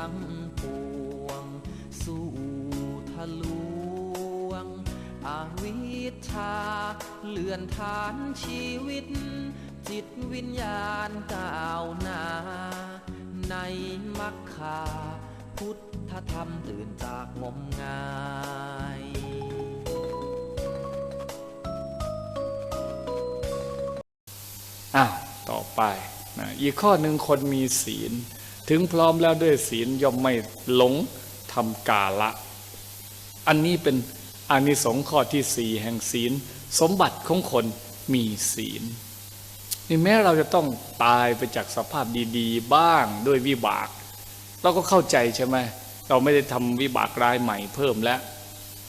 ทั้งปวง สู่ทะลวง อวิชชาเลื่อนฐานชีวิต จิตวิญญาณก้าวหน้า ในมรรคา พุทธธรรมตื่นจากงมงายอ้าวต่อไปนะอีกข้อหนึ่งคนมีศีล ถึงพร้อมแล้วด้วยศีลย่อมไม่หลงทำกาละ อันนี้เป็นอานิสงส์ข้อที่สี่แห่งศีล สมบัติของคนมีศีลนี่แม้เราจะต้องตายไปจากสภาพดีๆ บ้างด้วยวิบาก เราก็เข้าใจใช่ไหมเราไม่ได้ทำวิบากร้ายใหม่เพิ่มแล้ว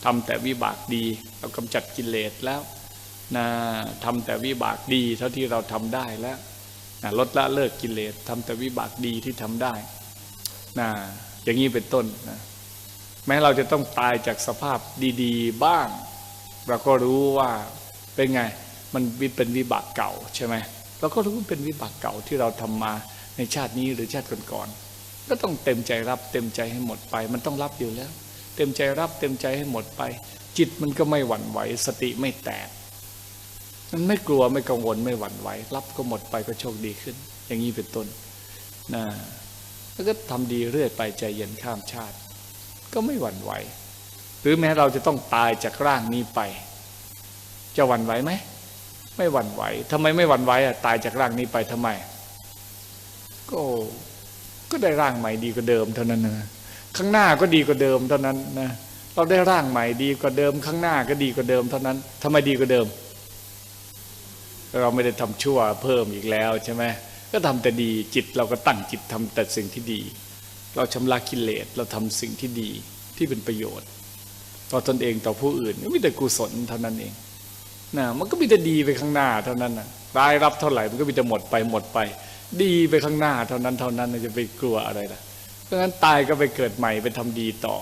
ทำแต่วิบากดี เรากำจัดกิเลสแล้วนะทำแต่วิบากดีเท่าที่เราทำได้แล้ว นะลดละเลิกกิเลสทำแต่วิบากดีที่ทำได้นะอย่างนี้เป็นต้นนะแม้เราจะต้องตายจากสภาพดีๆ บ้าง เราก็รู้ว่าเป็นไง มันเป็นวิบากเก่าใช่ไหมเราก็รู้ว่าเป็นวิบากเก่าที่เราทำมาในชาตินี้หรือชาติก่อนๆก็ต้องเต็มใจรับเต็มใจให้หมดไป มันต้องรับอยู่แล้ว เต็มใจรับเต็มใจให้หมดไป จิตมันก็ไม่หวั่นไหวสติไม่แตก มันไม่กลัวไม่กังวลไม่หวั่นไหวรับก็หมดไปก็โชคดีขึ้น อย่างนี้เป็นต้นนะแล้วก็ทำดีเรื่อยไปใจเย็นข้ามชาติ ก็ไม่หวั่นไหว หรือแม้เราจะต้องตายจากร่างนี้ไป จะหวั่นไหวไหมไม่หวั่นไหวทำไมไม่หวั่นไหวอะตายจากร่างนี้ไปทำไม ก็ก็ได้ร่างใหม่ดีกว่าเดิมเท่านั้นนะข้างหน้าก็ดีกว่าเดิมเท่านั้นนะเราได้ร่างใหม่ดีกว่าเดิม ข้างหน้าก็ดีกว่าเดิมเท่านั้นทำไมดีกว่าเดิม เราไม่ได้ทำชั่วเพิ่มอีกแล้วใช่ไหมก็ทำแต่ดีจิตเราก็ตั้งจิตทำแต่สิ่งที่ดี เราชำระกิเลสเราทำสิ่งที่ดีที่เป็นประโยชน์ ต่อตนเองต่อผู้อื่นก็มีแต่กุศลเท่านั้นเองนะมันก็มีแต่ดีไปข้างหน้าเท่านั้นนะรายรับเท่าไหร่มันก็มีแต่หมดไปหมดไป ดีไปข้างหน้าเท่านั้นเท่านั้นจะไปกลัวอะไรล่ะเพราะฉะนั้นตายก็ไปเกิดใหม่ไปทำดีต่อ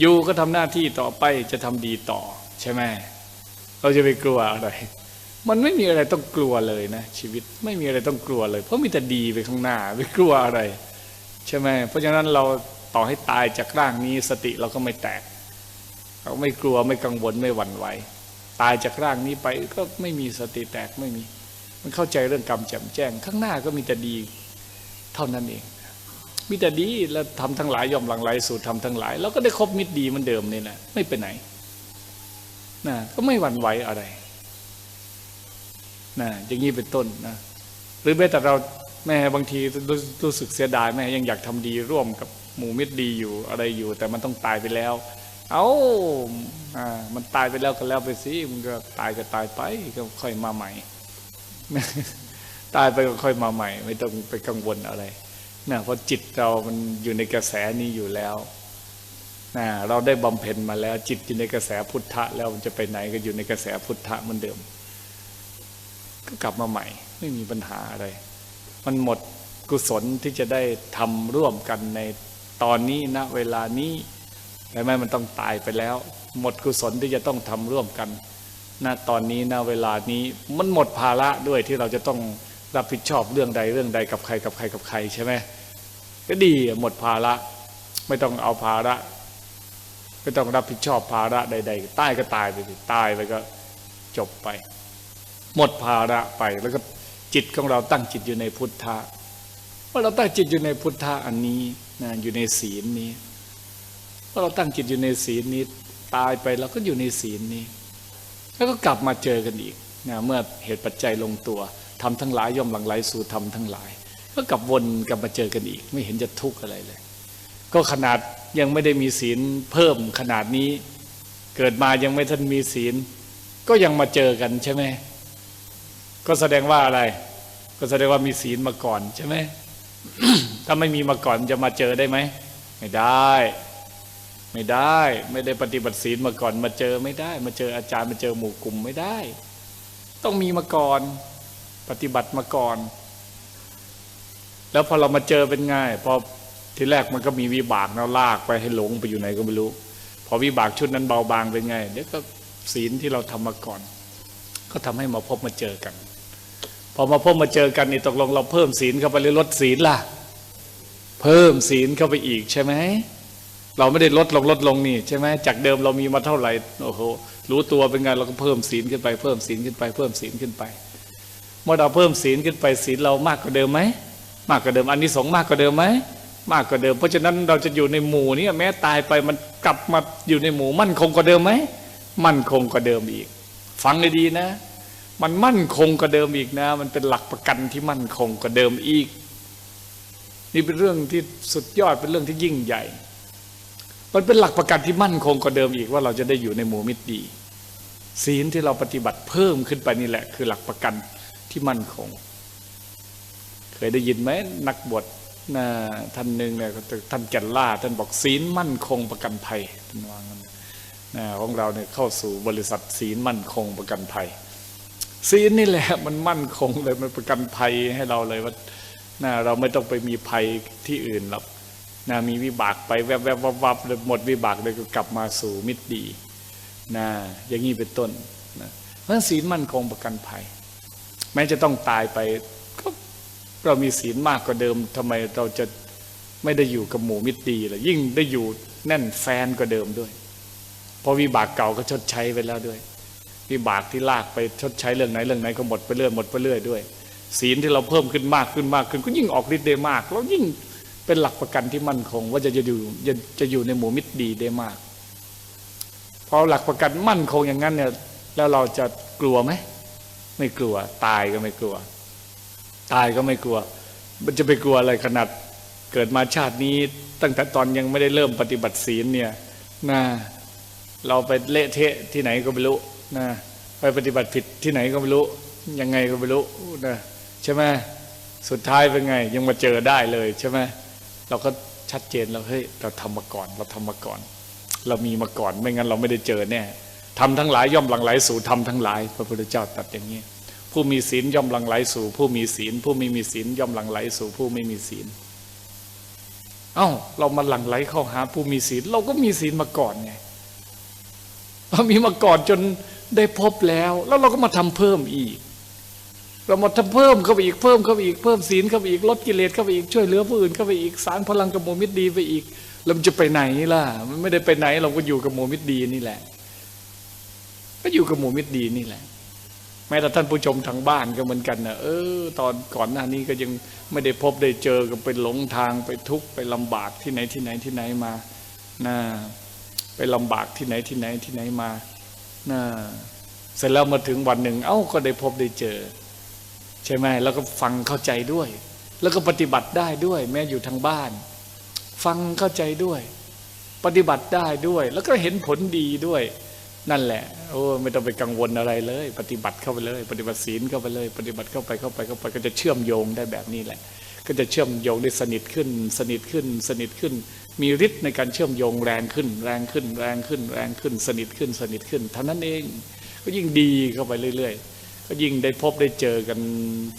อยู่ก็ทำหน้าที่ต่อไปจะทำดีต่อ ใช่ไหมเราจะไปกลัวอะไร มันไม่มีอะไรต้องกลัวเลยนะชีวิตไม่มีอะไรต้องกลัวเลย เพราะมีแต่ดีไปข้างหน้าไม่กลัวอะไร ใช่ไหมเพราะฉะนั้นเราต่อให้ตายจากร่างนี้สติเราก็ไม่แตก เราไม่กลัวไม่กังวลไม่หวั่นไหว ตายจากร่างนี้ไปก็ไม่มีสติแตกไม่มี มันเข้าใจเรื่องกรรมแจ่มแจ้ง ข้างหน้าก็มีแต่ดี เท่านั้นเองมีแต่ดีแล้วทำทั้งหลายยอมหลังไหลสู่ทำทั้งหลายเราก็ได้ครบมิตรดีเหมันเดิมนี่นะไม่ไปไหนนะก็ไม่หวั่นไหวอะไร นะอย่างนี้เป็นต้นนะหรือแม้แต่เราแม่บางทีรู้รู้สึกเสียดายแม่ยังอยากทำดีร่วมกับหมู่มิตรดีอยู่อะไรอยู่ แต่มันต้องตายไปแล้ว เอาอ่ามันตายไปแล้วก็แล้วไปสิมันก็ตายก็ตายไปก็ค่อยมาใหม่ ตายไปก็ค่อยมาใหม่ ไม่ต้องไปกังวลอะไรนะเพราะจิตเรามันอยู่ในกระแสนี้อยู่แล้วนะเราได้บำเพ็ญมาแล้ว จิตอยู่ในกระแสพุทธะแล้วมันจะไปไหนก็อยู่ในกระแสพุทธะเหมือนเดิม ก็กลับมาใหม่ ไม่มีปัญหาอะไร มันหมดกุศลที่จะได้ทำร่วมกันในตอนนี้ณเวลานี้แต่ไม่มันต้องตายไปแล้ว หมดกุศลที่จะต้องทำร่วมกันณตอนนี้ณเวลานี้มันหมดภาระด้วยที่เราจะต้องรับผิดชอบเรื่องใดเรื่องใดกับใครกับใครกับใครใช่ไหมก็ดีหมดภาระ ไม่ต้องเอาภาระ ไม่ต้องรับผิดชอบภาระใด ๆ ตายก็ตายไปสิตายไปก็จบไป หมดภาระไปแล้วก็จิตของเราตั้งจิตอยู่ในพุทธะว่าเราตั้งจิตอยู่ในพุทธะอันนี้นะอยู่ในศีลนี้ว่าเราตั้งจิตอยู่ในศีลนี้ตายไปเราก็อยู่ในศีลนี้ แล้วก็กลับมาเจอกันอีกนะเมื่อเหตุปัจจัยลงตัวทำทั้งหลายย่อมหลั่งไหลสู่ทำทั้งหลาย ก็กลับวนกลับมาเจอกันอีก ไม่เห็นจะทุกข์อะไรเลย ก็ขนาดยังไม่ได้มีศีลเพิ่มขนาดนี้ เกิดมายังไม่ทันมีศีล ก็ยังมาเจอกันใช่ไหม ก็แสดงว่าอะไร ก็แสดงว่ามีศีลมาก่อนใช่ไหมถ้าไม่มีมาก่อนจะมาเจอได้ไหมไม่ได้ ไม่ได้ ไม่ได้ปฏิบัติศีลมาก่อน มาเจอไม่ได้ มาเจออาจารย์มาเจอหมู่กลุ่มไม่ได้ ต้องมีมาก่อน ปฏิบัติมาก่อน แล้วพอเรามาเจอเป็นง่ายพอทีแรกมันก็มีวิบากเราลากไปให้หลงไปอยู่ไหนก็ไม่รู้ พอวิบากชุดนั้นเบาบางเป็นไงเดี๋ยวก็ศีลที่เราทำมาก่อน ก็ทำให้มาพบมาเจอกัน พอมาพบมาเจอกันนี่ตกลงเราเพิ่มศีลเข้าไปหรือลดศีลล่ะ เพิ่มศีลเข้าไปอีกใช่ไหมเราไม่ได้ลดลงลดลงนี่ใช่ไหมจากเดิมเรามีมาเท่าไหร่โอ้โหรู้ตัวเป็นไงเราก็เพิ่มศีลขึ้นไปเพิ่มศีลขึ้นไป เพิ่มศีลขึ้นไป เมื่อเราเพิ่มศีลขึ้นไปศีลเรามากกว่าเดิมไหมมากกว่าเดิมอันนี้สงมากกว่าเดิมไหมมากกว่าเดิม เพราะฉะนั้นเราจะอยู่ในหมู่นี้แม้ตายไปมันกลับมาอยู่ในหมู่มั่นคงกว่าเดิมไหมมั่นคงกว่าเดิมอีก ฟังให้ดีนะ มันมั่นคงกว่าเดิมอีกนะ มันเป็นหลักประกันที่มั่นคงกว่าเดิมอีก นี่เป็นเรื่องที่สุดยอดเป็นเรื่องที่ยิ่งใหญ่ มันเป็นหลักประกันที่มั่นคงกว่าเดิมอีกว่าเราจะได้อยู่ในหมู่มิตรดี ศีลที่เราปฏิบัติเพิ่มขึ้นไปนี่แหละ คือหลักประกันที่มั่นคง เคยได้ยินไหมนักบวชนะท่านหนึ่งเนี่ยท่านแก่นล่า ท่านบอกศีลมั่นคงประกันภัยท่านวางั้นนะของเราเนี่ยเข้าสู่บริษัทศีลมั่นคงประกันภัย ศีลนี่แหละมันมั่นคงเลยมันประกันภัยให้เราเลยว่านะเราไม่ต้องไปมีภัยที่อื่นหรอกนะมีวิบากไปแวบๆบวับๆเลยหมดวิบากเลยก็กลับมาสู่มิตรดีนะอย่างนี้เป็นต้นนะเพราะศีลมั่นคงประกันภัย แม้จะต้องตายไปก็เรามีศีลมากกว่าเดิมทำไมเราจะไม่ได้อยู่กับหมู่มิตรดีล่ะยิ่งได้อยู่แน่นแฟนกว่าเดิมด้วย เพราะวิบากเก่าก็ชดใช้ไปแล้วด้วย วิบากที่ลากไปชดใช้เรื่องไหนเรื่องไหนก็หมดไปเรื่อยหมดไปเรื่อยด้วย ศีลที่เราเพิ่มขึ้นมากขึ้นมากขึ้นก็ยิ่งออกฤทธิ์ได้มาก แล้วยิ่งเป็นหลักประกันที่มั่นคง ว่าจะจะอยู่จะจะอยู่ในหมู่มิตรดีได้มากพอหลักประกันมั่นคงอย่างนั้นเนี่ยแล้วเราจะกลัวไหมไม่กลัว ตายก็ไม่กลัว ตายก็ไม่กลัว มันจะไปกลัวอะไรขนาดเกิดมาชาตินี้ ตั้งแต่ตอนยังไม่ได้เริ่มปฏิบัติศีลเนี่ยนะเราไปเละเทะที่ไหนก็ไม่รู้ นะไปปฏิบัติผิดที่ไหนก็ไม่รู้ยังไงก็ไม่รู้นะใช่ไหมสุดท้ายเป็นไง ยังมาเจอได้เลยใช่ไหมเราก็ชัดเจนแล้วเฮ้ยเราทำมาก่อน เราทำมาก่อน เรามีมาก่อนไม่งั้นเราไม่ได้เจอแน่ทำทั้งหลายย่อมหลั่งไหลสู่ทำทั้งหลาย พระพุทธเจ้าตรัสอย่างนี้ ผู้มีศีลย่อมหลั่งไหลสู่ ผู้มีศีล ผู้ไม่มีศีลย่อมหลั่งไหลสู่ ผู้ไม่มีศีลเอ้าเรามาหลั่งไหลเข้าหาผู้มีศีล เราก็มีศีลมาก่อนไงเรามีมาก่อนจน ได้พบแล้ว แล้วเราก็มาทำเพิ่มอีก เรามาทำเพิ่มเข้าไปอีกเพิ่มเข้าไปอีกเพิ่มศีลเข้าไปอีกลดกิเลสเข้าไปอีกช่วยเหลือผู้อื่นเข้าไปอีกสร้างพลังกับโมมิตรดีไปอีกแล้วมันจะไปไหนล่ะ มันไม่ได้ไปไหน เราก็อยู่กับโมมิตรดีนี่แหละ ก็อยู่กับหมู่มิตรดีนี่แหละแม้แต่ท่านผู้ชมทางบ้านก็เหมือนกันนะเออ ตอนก่อนหน้านี้ก็ยังไม่ได้พบได้เจอก็ไปหลงทางไปทุกข์ไปลำบากที่ไหนที่ไหนที่ไหนมานะไปลำบากที่ไหนที่ไหนที่ไหนมา นะเสร็จแล้วมาถึงวันหนึ่ง เอ้าก็ได้พบได้เจอ ใช่ไหมแล้วก็ฟังเข้าใจด้วย แล้วก็ปฏิบัติได้ด้วย แม้อยู่ทางบ้าน ฟังเข้าใจด้วย ปฏิบัติได้ด้วย แล้วก็เห็นผลดีด้วย นั่นแหละ โอ้ไม่ต้องไปกังวลอะไรเลย ปฏิบัติเข้าไปเลย ปฏิบัติศีลเข้าไปเลย ปฏิบัติเข้าไปเข้าไปเข้าไป ก็จะเชื่อมโยงได้แบบนี้แหละ ก็จะเชื่อมโยงได้สนิทขึ้น สนิทขึ้น สนิทขึ้น มีฤทธิ์ในการเชื่อมโยงแรงขึ้น แรงขึ้น แรงขึ้น แรงขึ้น สนิทขึ้น สนิทขึ้นเท่านั้นเอง ก็ยิ่งดีเข้าไปเรื่อย ๆ ก็ยิ่งได้พบได้เจอกัน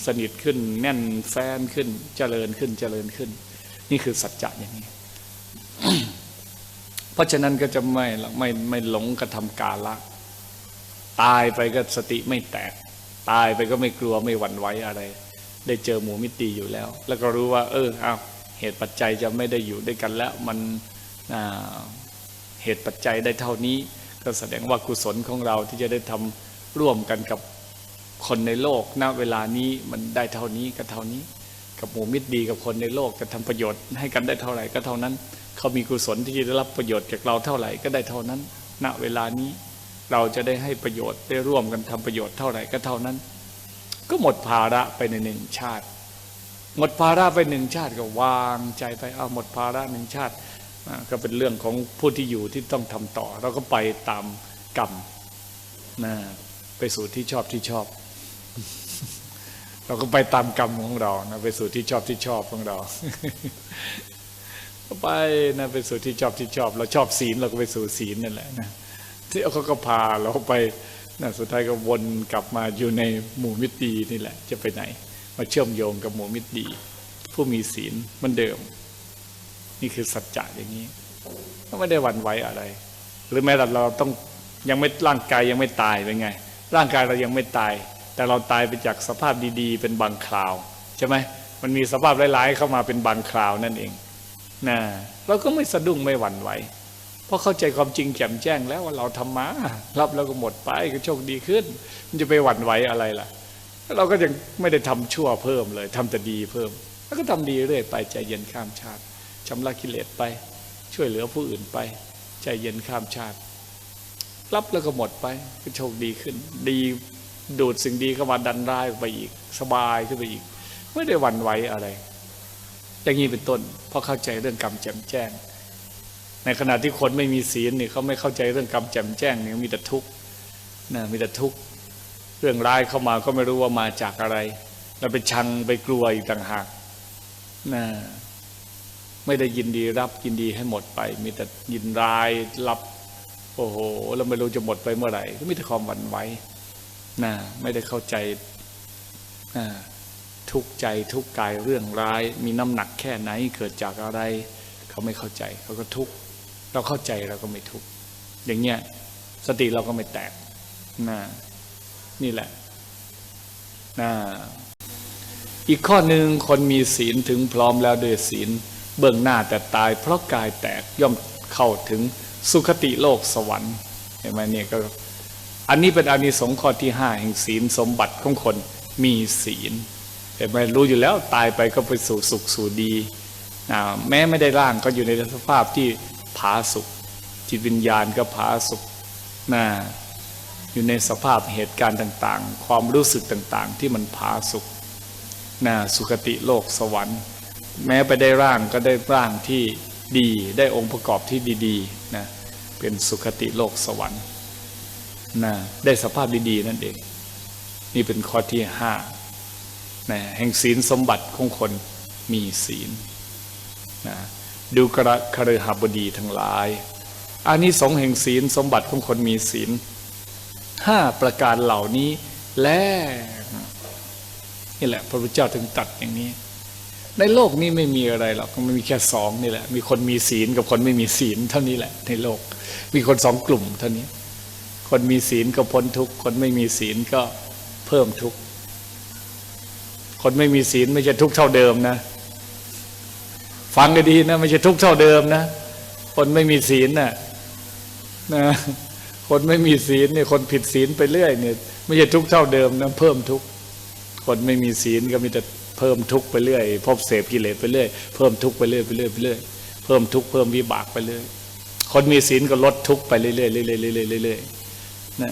สนิทขึ้น แน่นแฟนขึ้น เจริญขึ้น เจริญขึ้น นี่คือสัจจะอย่างนี้ เพราะฉะนั้นก็จะไม่ไม่ไม่หลงกระทำกาละ ตายไปก็สติไม่แตก ตายไปก็ไม่กลัวไม่หวั่นไหวอะไร ได้เจอหมูมิตรีอยู่แล้ว แล้วก็รู้ว่า เออเอา เหตุปัจจัยจะไม่ได้อยู่ด้วยกันแล้วมันเหตุปัจจัยได้เท่านี้ ก็แสดงว่ากุศลของเราที่จะได้ทำร่วมกันกับคนในโลกณเวลานี้มันได้เท่านี้ก็เท่านี้ กับหมู่มิตรดีกับคนในโลกจะทำประโยชน์ให้กันได้เท่าไหร่ก็เท่านั้น เขามีกุศลที่จะได้รับประโยชน์จากเราเท่าไหร่ก็ได้เท่านั้น ณเวลานี้เราจะได้ให้ประโยชน์ได้ร่วมกันทำประโยชน์เท่าไหร่ก็เท่านั้น ก็หมดภาระไปในหนึ่งชาติ หมดภาระไปหนึ่งชาติก็วางใจไปเอาหมดภาระหนึ่งชาติก็เป็นเรื่องของผู้ที่อยู่ที่ต้องทำต่อ เราก็ไปตามกรรมนะไปสู่ที่ชอบที่ชอบ เราก็ไปตามกรรมของเรานะไปสู่ที่ชอบที่ชอบของเราก็ไปนะไปสู่ที่ชอบที่ชอบ เราชอบศีลเราก็ไปสู่ศีลนั่นแหละนะที่เขาก็พาเราไปนะสุดท้ายก็วนกลับมาอยู่ในหมู่มิตรีนี่แหละ จะไปไหน มาเชื่อมโยงกับหมู่มิตรดี ผู้มีศีลมันเดิม นี่คือสัจจะอย่างนี้ก็ไม่ได้หวั่นไหวอะไร หรือแม้แต่เราต้องยังไม่ร่างกายยังไม่ตายเป็นไง ร่างกายเรายังไม่ตาย แต่เราตายไปจากสภาพดีๆ เป็นบางคราวใช่ไหมมันมีสภาพร้ายๆเข้ามาเป็นบางคราวนั่นเองนะเราก็ไม่สะดุ้งไม่หวั่นไหวเพราะเข้าใจความจริงแจ่มแจ้งแล้วว่าเราทำมารับแล้วก็หมดไปก็โชคดีขึ้น มันจะไปหวั่นไหวอะไรล่ะ เราก็ยังไม่ได้ทำชั่วเพิ่มเลยทำแต่ดีเพิ่ม แล้วก็ทำดีเรื่อยไปใจเย็นข้ามชาติชำระกิเลสไป ช่วยเหลือผู้อื่นไป ใจเย็นข้ามชาติ รับแล้วก็หมดไปก็โชคดีขึ้น ดีดูดสิ่งดีเข้ามาดันร้ายไปอีก สบายขึ้นไปอีก ไม่ได้หวั่นไหวอะไร อย่างนี้เป็นต้นเพราะเข้าใจเรื่องกรรมแจ่มแจ้ง ในขณะที่คนไม่มีศีลเนี่ยเขาไม่เข้าใจเรื่องกรรมแจ่มแจ้งเนี่ยมีแต่ทุกข์นะมีแต่ทุกข์ เรื่องร้ายเข้ามาก็ไม่รู้ว่ามาจากอะไรแล้วไปชังไปกลัวอีกต่างหากนะไม่ได้ยินดีรับยินดีให้หมดไป มีแต่ยินร้ายรับ โอ้โหเราไม่รู้จะหมดไปเมื่อไหร่ ก็มีแต่ความหวั่นไหวนะไม่ได้เข้าใจนะทุกใจทุกกายเรื่องร้าย มีน้ำหนักแค่ไหนเกิดจากอะไร เขาไม่เข้าใจเขาก็ทุกเราเข้าใจเราก็ไม่ทุกอย่างเงี้ยสติเราก็ไม่แตกนะ นี่แหละนะอีกข้อหนึ่งคนมีศีลถึงพร้อมแล้วด้วยศีล เบื้องหน้าแต่ตาย เพราะกายแตกย่อมเข้าถึงสุคติโลกสวรรค์เห็นไหมเนี่ยก็อันนี้เป็นอานิสงส์ข้อที่ห้าแห่งศีลสมบัติของคนมีศีลเห็นไหมรู้อยู่แล้วตายไปก็ไปสู่สุขสู่ดีอ่าแม้ไม่ได้ร่างก็อยู่ในสภาพที่ผาสุข จิตวิญญาณก็ผาสุขนะ อยู่ในสภาพเหตุการณ์ต่างๆ ความรู้สึกต่างๆ ที่มันผาสุขนะสุคติโลกสวรรค์ แม้ไปได้ร่างก็ได้ร่างที่ดีได้องค์ประกอบที่ดีๆนะเป็นสุคติโลกสวรรค์นะได้สภาพดีๆ นั่นเอง นี่เป็นข้อที่ห้านะแห่งศีลสมบัติของคนมีศีลนะดูกระคฤหบดีทั้งหลายอานิสงส์แห่งศีลสมบัติของคนมีศีล ห้าประการเหล่านี้ และนี่แหละ พระพุทธเจ้าถึงตัดอย่างนี้ ในโลกนี้ไม่มีอะไรหรอกมันมีแค่สองนี่แหละ มีคนมีศีลกับคนไม่มีศีลเท่านี้แหละ ในโลก มีคนสองกลุ่มเท่านี้ คนมีศีลก็พ้นทุกข์คนไม่มีศีลก็เพิ่มทุกข์คนไม่มีศีลไม่ใช่ทุกข์เท่าเดิมนะฟังกันดีนะไม่ใช่ทุกข์เท่าเดิมนะ คนไม่มีศีลน่ะนะ คนไม่มีศีลเนี่ยคนผิดศีลไปเรื่อยเนี่ยไม่ใช่ทุกข์เท่าเดิมนะเพิ่มทุกข์คนไม่มีศีลก็มีแต่เพิ่มทุกข์ไปเรื่อยพบเสพกิเลสไปเรื่อยเพิ่มทุกข์ไปเรื่อยไปเรื่อยไปเรื่อยเพิ่มทุกข์เพิ่มวิบากไปเรื่อยคนมีศีลก็ลดทุกข์ไปเรื่อยเรื่อยเรื่อยเรื่อยเรื่อยนะ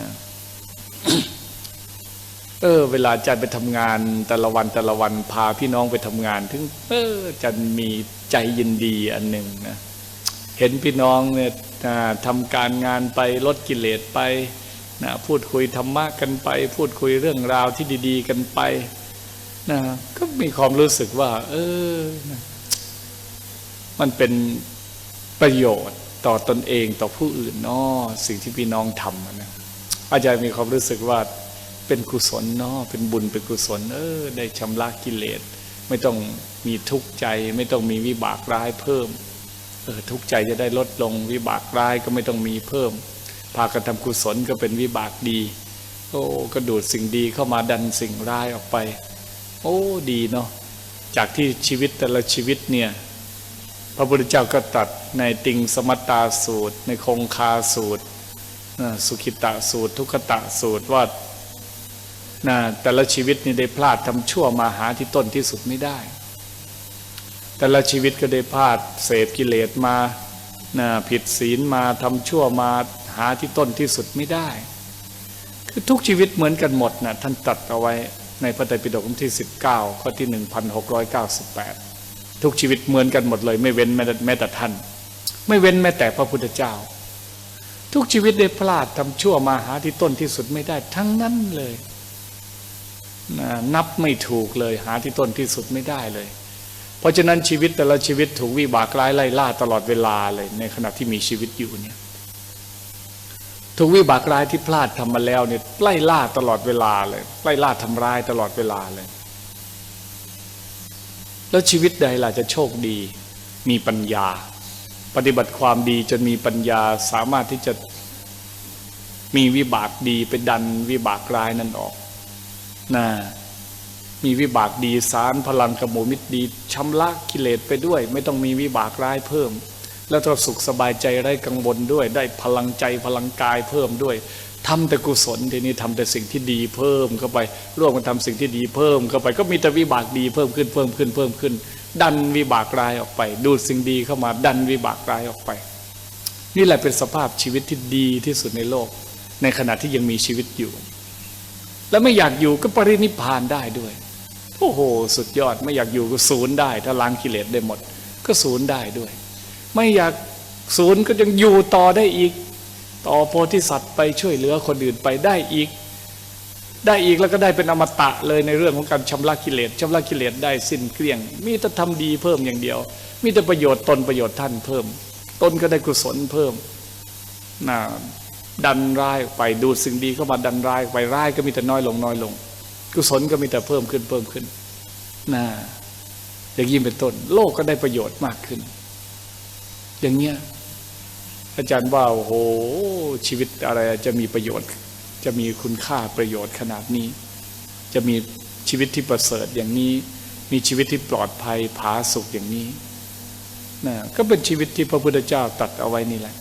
เออเวลาจันไปทำงานแต่ละวันแต่ละวันพาพี่น้องไปทำงาน ถึง เออจันมีใจยินดีอันหนึ่งนะเห็นพี่น้องเนี่ย ทำการงานไปลดกิเลสไปนะพูดคุยธรรมะกันไป พูดคุยเรื่องราวที่ดีๆ กันไปนะก็มีความรู้สึกว่า เออนะมันเป็นประโยชน์ต่อตนเองต่อผู้อื่นนาะสิ่งที่พี่น้องทำนะอาจารย์มีความรู้สึกว่าเป็นกุศลนาะเป็นบุญเป็นกุศล เออ ได้ชำระกิเลส ไม่ต้องมีทุกข์ใจ ไม่ต้องมีวิบากร้ายเพิ่ม เออทุกใจจะได้ลดลงวิบากร้ายก็ไม่ต้องมีเพิ่ม พากันทำกุศลก็เป็นวิบากดีโอ้ก็ดูดสิ่งดีเข้ามาดันสิ่งร้ายออกไป โอ้ดีเนาะจากที่ชีวิตแต่ละชีวิตเนี่ยพระพุทธเจ้าก็ตรัสในติงสมัตตาสูตร ในคงคาสูตรนะสุขิตะสูตร ทุกขตะสูตรว่านะแต่ละชีวิตนี่ได้พลาดทำชั่วมาหาที่ต้นที่สุดไม่ได้ แต่ละชีวิตก็ได้พลาดเสพกิเลสมานะผิดศีลมาทำชั่วมาหาที่ต้นที่สุดไม่ได้ คือทุกชีวิตเหมือนกันหมดนะท่านตรัสเอาไว้ในพระไตรปิฎกที่ 19 ข้อที่ 1698 ทุกชีวิตเหมือนกันหมดเลย ไม่เว้นแม้แต่แม้แต่ท่าน ไม่เว้นแม้แต่พระพุทธเจ้า ทุกชีวิตได้พลาดทำชั่วมาหาที่ต้นที่สุดไม่ได้ทั้งนั้นเลยนะนับไม่ถูกเลยหาที่ต้นที่สุดไม่ได้เลย เพราะฉะนั้นชีวิตแต่ละชีวิตถูกวิบากร้ายไล่ล่าตลอดเวลาเลยในขณะที่มีชีวิตอยู่เนี่ยถูกวิบากร้ายที่พลาดทำมาแล้วเนี่ยไล่ล่าตลอดเวลาเลยไล่ล่าทำร้ายตลอดเวลาเลย แล้วชีวิตใดล่ะจะโชคดีมีปัญญา ปฏิบัติความดีจนมีปัญญาสามารถที่จะมีวิบากดีไปดันวิบากร้ายนั้นออกนะ มีวิบากดีสารพลังกระหมูมิตรดีชำระกิเลสไปด้วย ไม่ต้องมีวิบากร้ายเพิ่ม แล้วก็สุขสบายใจไร้กังวลด้วย ได้พลังใจพลังกายเพิ่มด้วยทำแต่กุศลทีนี้ทำแต่สิ่งที่ดีเพิ่มเข้าไป ร่วมกันทำสิ่งที่ดีเพิ่มเข้าไป ก็มีแต่วิบากดีเพิ่มขึ้นเพิ่มขึ้นเพิ่มขึ้น ดันวิบากร้ายออกไป ดูดสิ่งดีเข้ามาดันวิบากร้ายออกไป นี่แหละเป็นสภาพชีวิตที่ดีที่สุดในโลก ในขณะที่ยังมีชีวิตอยู่ และไม่อยากอยู่ก็ปรินิพพานได้ด้วย โอ้โห สุดยอดไม่อยากอยู่ก็ศูนย์ได้ ถ้าล้างกิเลสได้หมด ก็ศูนย์ได้ด้วย ไม่อยากศูนย์ก็ยังอยู่ต่อได้อีก ต่อโพธิสัตว์ไปช่วยเหลือคนอื่นไปได้อีก ได้อีกแล้วก็ได้เป็นอมตะเลยในเรื่องของการชำระกิเลสชำระกิเลสได้สิ้นเกลี้ยง มีแต่ทำดีเพิ่มอย่างเดียว มีแต่ประโยชน์ตนประโยชน์ท่านเพิ่ม ตนก็ได้กุศลเพิ่มนะดันร้ายไปดูสิ่งดีเข้ามาดันร้ายไปร้ายก็มีแต่น้อยลงน้อยลง กุศลก็มีแต่เพิ่มขึ้นเพิ่มขึ้นนะอย่างนี้เป็นต้น โลกก็ได้ประโยชน์มากขึ้น อย่างเงี้ยอาจารย์ว่าโอ้โหชีวิตอะไรจะมีประโยชน์ จะมีคุณค่าประโยชน์ขนาดนี้ จะมีชีวิตที่ประเสริฐอย่างนี้ มีชีวิตที่ปลอดภัยผาสุกอย่างนี้นะก็เป็นชีวิตที่พระพุทธเจ้าตัดเอาไว้นี่แหละ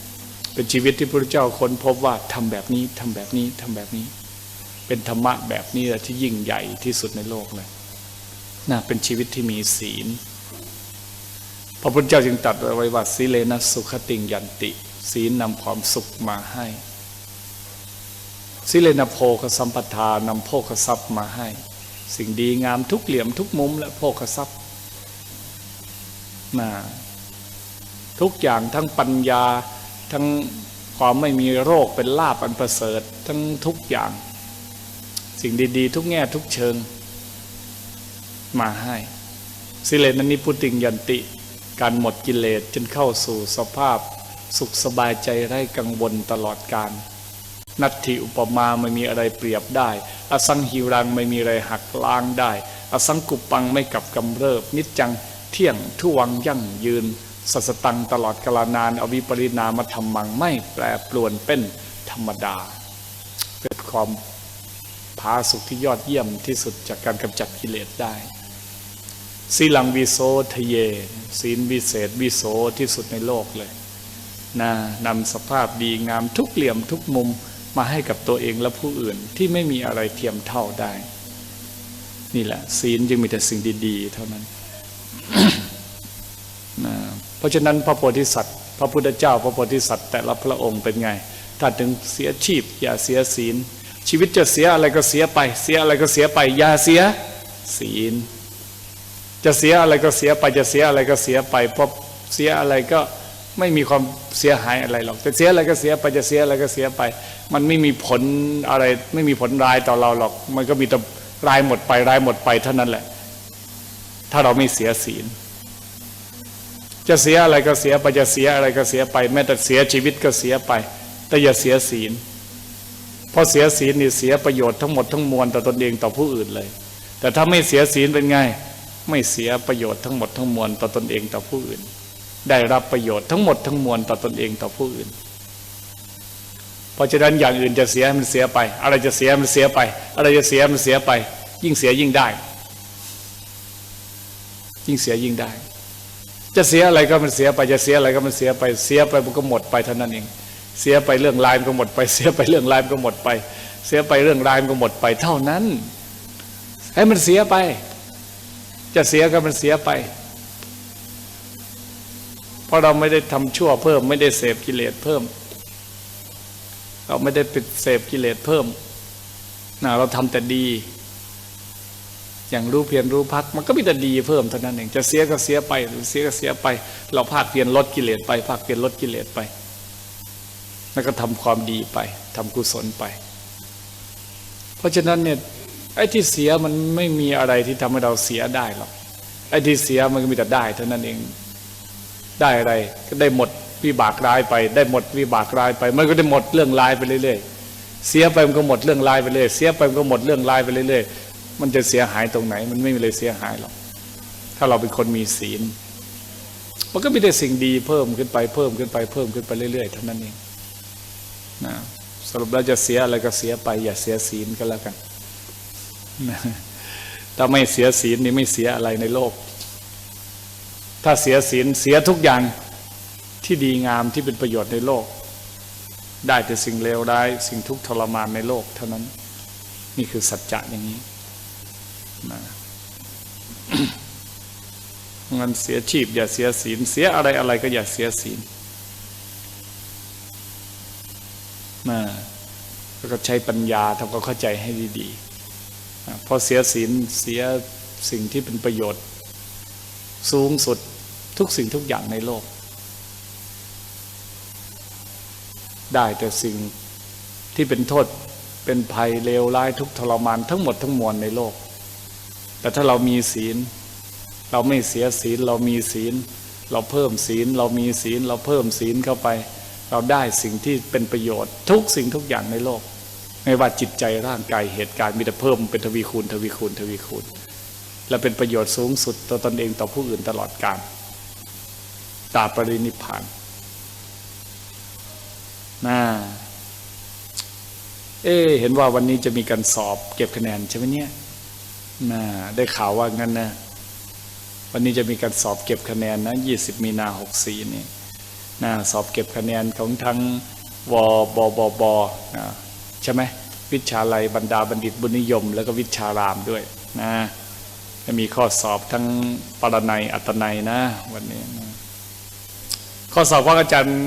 เป็นชีวิตที่พระพุทธเจ้าค้นพบว่าทำแบบนี้ทำแบบนี้ทำแบบนี้ เป็นธรรมะแบบนี้แหละที่ยิ่งใหญ่ที่สุดในโลกเลยนะเป็นชีวิตที่มีศีล พระพุทธเจ้าจึงตรัสไว้ว่าสีเลนะสุขติงยันติ ศีลนำความสุขมาให้สิเลนะโภคสัมปทานำโภคทรัพย์มาให้ สิ่งดีงามทุกเหลี่ยมทุกมุมและโภคทรัพย์นะทุกอย่างทั้งปัญญาทั้งความไม่มีโรคเป็นลาบอันประเสริฐ ทั้งทุกอย่าง สิ่งดี ๆ ทุกแง่ทุกเชิง มาให้สิเลนันนิพุติงยันติ การหมดกิเลสจนเข้าสู่สภาพ สุขสบายใจไร้กังวลตลอดการนัตถิอุปมาไม่มีอะไรเปรียบได้ อสังหิรังไม่มีอะไรหักล้างได้ อสังกุปปังไม่กลับกำเริบ นิจจังเที่ยงทุวังยั่งยืน สัสตังตลอดกาลนาน อวิปริณามธรรมังไม่แปรปรวนเป็นธรรมดาเป็นความ ผาสุขที่ยอดเยี่ยมที่สุดจากการกำจัดกิเลสได้สีลังวิโสทะเย ศีลวิเศษวิโสที่สุดในโลกเลยนะนำสภาพดีงามทุกเหลี่ยมทุกมุมมาให้กับตัวเองและผู้อื่นที่ไม่มีอะไรเทียมเท่าได้ นี่แหละ ศีลจึงมีแต่สิ่งดี ๆ เท่านั้นนะเพราะฉะนั้นพระโพธิสัตว์ พระพุทธเจ้า พระโพธิสัตว์แต่ละพระองค์เป็นไง ถ้าถึงเสียชีพ อย่าเสียศีล ชีวิตจะเสียอะไรก็เสียไป เสียอะไรก็เสียไปอย่าเสียศีล จะเสียอะไรก็เสียไป จะเสียอะไรก็เสียไปเพราะเสียอะไรก็ไม่มีความเสียหายอะไรหรอกจะเสียอะไรก็เสียไปจะเสียอะไรก็เสียไป มันไม่มีผลอะไร ไม่มีผลร้ายต่อเราหรอก มันก็มีแต่รายหมดไปรายหมดไปเท่านั้นแหละ ถ้าเราไม่เสียศีล จะเสียอะไรก็เสียไปจะเสียอะไรก็เสียไป แม้แต่เสียชีวิตก็เสียไป แต่อย่าเสียศีล เพราะเสียศีลนี่เสียประโยชน์ทั้งหมดทั้งมวลต่อตนเองต่อผู้อื่นเลย แต่ถ้าไม่เสียศีลเป็นไง ไม่เสียประโยชน์ทั้งหมดทั้งมวลต่อตนเองต่อผู้อื่น ได้รับประโยชน์ทั้งหมดทั้งมวลต่อตนเองต่อผู้อื่น เพราะฉะนั้นอย่างอื่นจะเสียมันเสียไป อะไรจะเสียมันเสียไป อะไรจะเสียมันเสียไป ยิ่งเสียยิ่งได้ ยิ่งเสียยิ่งได้ จะเสียอะไรก็มันเสียไป จะเสียอะไรก็มันเสียไป เสียไปมันก็หมดไปเท่านั้นเอง เสียไปเรื่องลายมันก็หมดไป เสียไปเรื่องลายมันก็หมดไป เสียไปเรื่องลายมันก็หมดไป เท่านั้น ให้มันเสียไป จะเสียก็มันเสียไป เพราะเราไม่ได้ทำชั่วเพิ่ม ไม่ได้เสพกิเลสเพิ่ม เราไม่ได้ปิดเสพกิเลสเพิ่มนะเราทำแต่ดี อย่างรู้เพียรรู้พัก มันก็มีแต่ดีเพิ่มเท่านั้นเองจะเสียก็เสียไปหรือเสียก็เสียไป เราภาคเพียรลดกิเลสไปภาคเพียรลดกิเลสไป แล้วก็ทำความดีไปทำกุศลไป เพราะฉะนั้นเนี่ยไอ้ที่เสียมันไม่มีอะไรที่ทำให้เราเสียได้หรอกไอ้ที่เสียมันก็มีแต่ได้เท่านั้นเองได้อะไรก็ได้หมดวิบากร้ายไป ได้หมดวิบากร้ายไป มันก็ได้หมดเรื่องร้ายไปเรื่อยๆเสียไปมันก็หมดเรื่องร้ายไปเรื่อยเสียไปมันก็หมดเรื่องร้ายไปเรื่อยๆมันจะเสียหายตรงไหน มันไม่มีเลยเสียหายหรอกถ้าเราเป็นคนมีศีล มันก็มีแต่สิ่งดีเพิ่มขึ้นไปเพิ่มขึ้นไปเพิ่มขึ้นไปเรื่อยๆเท่านั้นเอง นะสรุปแล้วจะเสียอะไรก็เสียไป อย่าเสียศีลก็แล้วกันนะถ้าไม่เสียศีลนี่ไม่เสียอะไรในโลก ถ้าเสียศีลเสียทุกอย่างที่ดีงามที่เป็นประโยชน์ในโลก ได้แต่สิ่งเลวร้ายสิ่งทุกข์ทรมานในโลก เท่านั้น นี่คือสัจจะอย่างนี้นะเงินเสียชีพ อย่าเสียศีล เสียอะไรอะไรก็อย่าเสียศีล นะแล้วก็ใช้ปัญญาทำความเข้าใจให้ดีๆพราะเสียศีลเสียสิ่งที่เป็นประโยชน์ สูงสุดทุกสิ่งทุกอย่างในโลก ได้แต่สิ่งที่เป็นโทษเป็นภัยเลวร้ายทุกทรมานทั้งหมดทั้งมวลในโลก แต่ถ้าเรามีศีล เราไม่เสียศีลเรามีศีล เราเพิ่มศีล เรามีศีล เราเพิ่มศีลเข้าไป เราได้สิ่งที่เป็นประโยชน์ทุกสิ่งทุกอย่างในโลก ไม่ว่าจิตใจร่างกายเหตุการณ์มีแต่เพิ่มเป็นทวีคูณทวีคูณทวีคูณ และเป็นประโยชน์สูงสุดต่อตนเองต่อผู้อื่นตลอดกาลตาปรินิพานน่าเอ๊เห็นว่าวันนี้จะมีการสอบเก็บคะแนนใช่ไหมเนี่ยน่าได้ข่าวว่างั้นนะ วันนี้จะมีการสอบเก็บคะแนนนะ20มีนา64นี่ นะสอบเก็บคะแนนของทั้งวบบบบบ นะใช่ไหมวิชาลัยบรรดาบัณฑิตบุญนิยม แล้วก็วิชารามด้วยนะจะมีข้อสอบทั้งปรนัยอัตนัยนะวันนี้นะข้อสอบของอาจารย์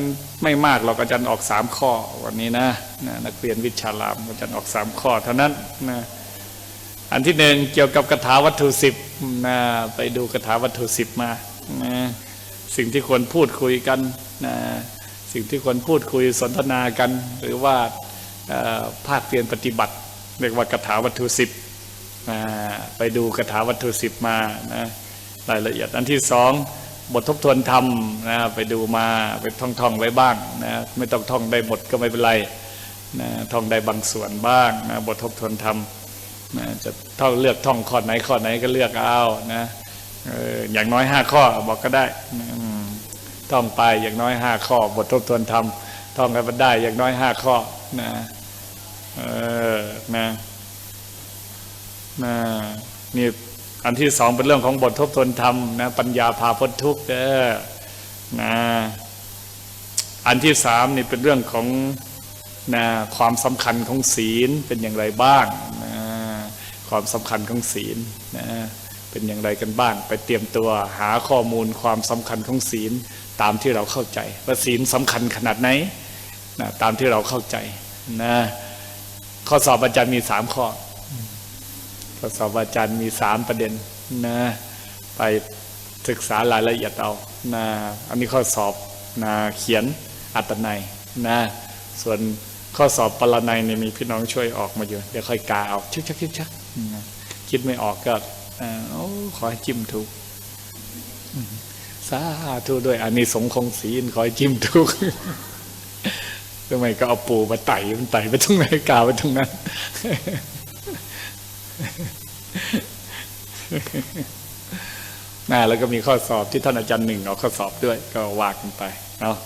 ไม่มากหรอกอาจารย์ออกสามข้อวันนี้นะนะนักเรียนวิชารามอาจารย์ออกสามข้อ เท่านั้นนะอันที่หนึ่งเกี่ยวกับคาถาวัตถุสิบนะไปดูคาถาวัตถุสิบมานะ สิ่งที่ควรพูดคุยกันนะสิ่งที่ควรพูดคุยสนทนากัน หรือว่าภาคเรียนปฏิบัติเรียกว่าคาถาวัตถุสิบนะไปดูคาถาวัตถุสิบมานะรายละเอียดอันที่สองบททบทวนธรรมนะไปดูมาไปท่องท่องๆไว้บ้างนะไม่ต้องท่องได้หมดก็ไม่เป็นไรนะท่องได้บางส่วนบ้างนะบททบทวนธรรมนะจะท่องเลือกท่องข้อไหนข้อไหนก็เลือกเอานะ อย่างน้อยห้าข้อบอกก็ได้นะอืมท่องไปอย่างน้อยห้าข้อบททบทวนธรรมท่องกันไปได้อย่างน้อยห้าข้อนะเออนะนะนี่อันที่สองเป็นเรื่องของบททบทวนธรรมนะปัญญาพาพ้นทุกข์เด้อนะอันที่สามนี่เป็นเรื่องของนะความสำคัญของศีลเป็นอย่างไรบ้างนะความสำคัญของศีลนะ เป็นอย่างไรกันบ้าง ไปเตรียมตัวหาข้อมูลความสำคัญของศีลตามที่เราเข้าใจ ว่าศีลสำคัญขนาดไหนนะตามที่เราเข้าใจนะข้อสอบอาจารย์มีสามข้อข้อสอบอาจารย์มีสามประเด็นนะไปศึกษารายละเอียดเอานะอันนี้ข้อสอบนะเขียนอัตนัยนะส่วนข้อสอบปรนัยเนี่ยมีพี่น้องช่วยออกมาอยู่เดี๋ยวค่อยกาเอาชักชักชักชักนะคิดไม่ออกก็ โอ้ขอให้จิ้มถูกสาธุด้วยอันนี้สงของศีลขอให้จิ้มถูกทำไมก็เอาปูมาไต่มันไต่ไปตรงไหนกาไปตรงนั้นน่าแล้วก็มีข้อสอบที่ท่านอาจารย์หนึ่งเอาข้อสอบด้วย ก็วากันไปเนาะ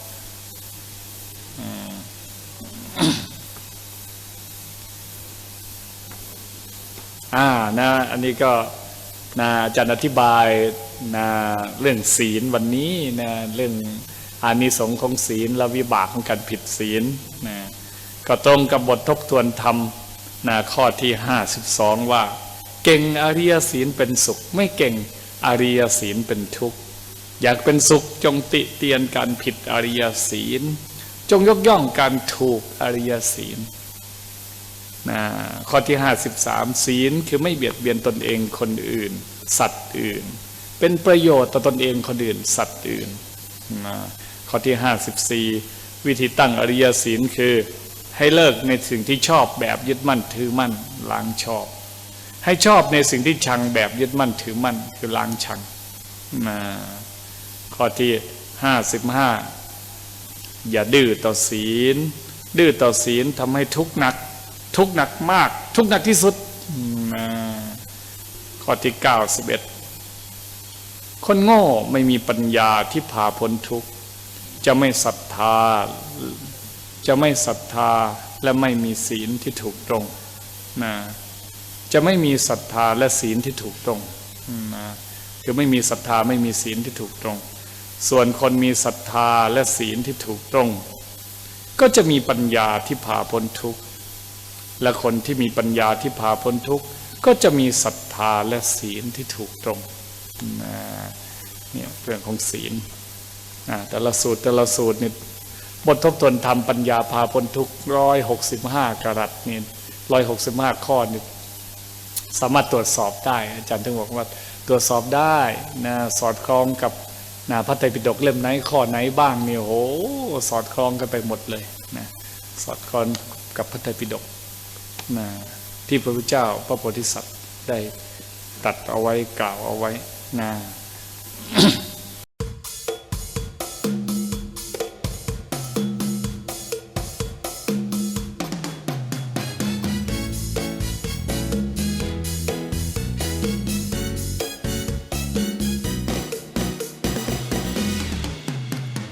อ่านะ อันนี้ก็ นะอาจารย์อธิบายนะเรื่องศีลวันนี้นะเรื่องอานิสงส์ของศีลและวิบากของการผิดศีลนะก็ตรงกับบททบทวนธรรมนะข้อที่ 52 ว่า เก่งอริยศีลเป็นสุข ไม่เก่งอริยศีลเป็นทุกข์อยากเป็นสุขจงติเตียนการผิดอริยศีล จงยกย่องการถูกอริยศีล นะข้อที่ 53 ศีลคือไม่เบียดเบียนตนเองคนอื่น สัตว์อื่น เป็นประโยชน์ต่อตนเองคนอื่น สัตว์อื่นนะข้อที่ 54 วิธีตั้งอริยศีลคือให้เลิกในสิ่งที่ชอบแบบยึดมั่นถือมั่นล้างชอบ ให้ชอบในสิ่งที่ชังแบบยึดมั่นถือมั่นคือล้างชังนะข้อที่ 55 อย่าดื้อต่อศีล ดื้อต่อศีลทำให้ทุกข์หนัก ทุกหนักมาก ทุกหนักที่สุดข้อที่เก้าสิบเอ็ดคนโง่ไม่มีปัญญาที่พาพ้นทุกข์จะไม่ศรัทธา จะไม่ศรัทธาและไม่มีศีลที่ถูกตรงนะจะไม่มีศรัทธาและศีลที่ถูกตรงนะคือไม่มีศรัทธาไม่มีศีลที่ถูกตรง ส่วนคนมีศรัทธาและศีลที่ถูกตรง ก็จะมีปัญญาที่พาพ้นทุกข์ และคนที่มีปัญญาที่พาพ้นทุกข์ก็จะมีศรัทธาและศีลที่ถูกตรงนะเนี่ยเรื่องของศีลนะแต่ละสูตรแต่ละสูตรนี่บททบทวนธรรมปัญญาพาพ้นทุกร้อยหกสิบห้ากรัตนี่ร้อยหกสิบห้าข้อนี่สามารถตรวจสอบได้ อาจารย์ถึงบอกว่าตรวจสอบได้นะสอดคล้องกับนะพระไตรปิฎกเล่มไหนข้อไหนบ้างเนี่ยโหสอดคล้องกันไปหมดเลยนะสอดคล้องกับพระไตรปิฎก นะที่พระพุทธเจ้าพระโพธิสัตว์ได้ตัดเอาไว้กล่าวเอาไว้นะ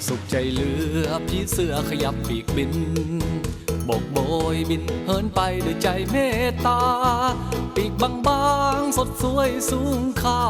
สุขใจเหลือพี่เสือขยับปีกบิน บกโบยบินเหินไปด้วยใจเมตตา ปีกบางๆ สดสวยสูงค่า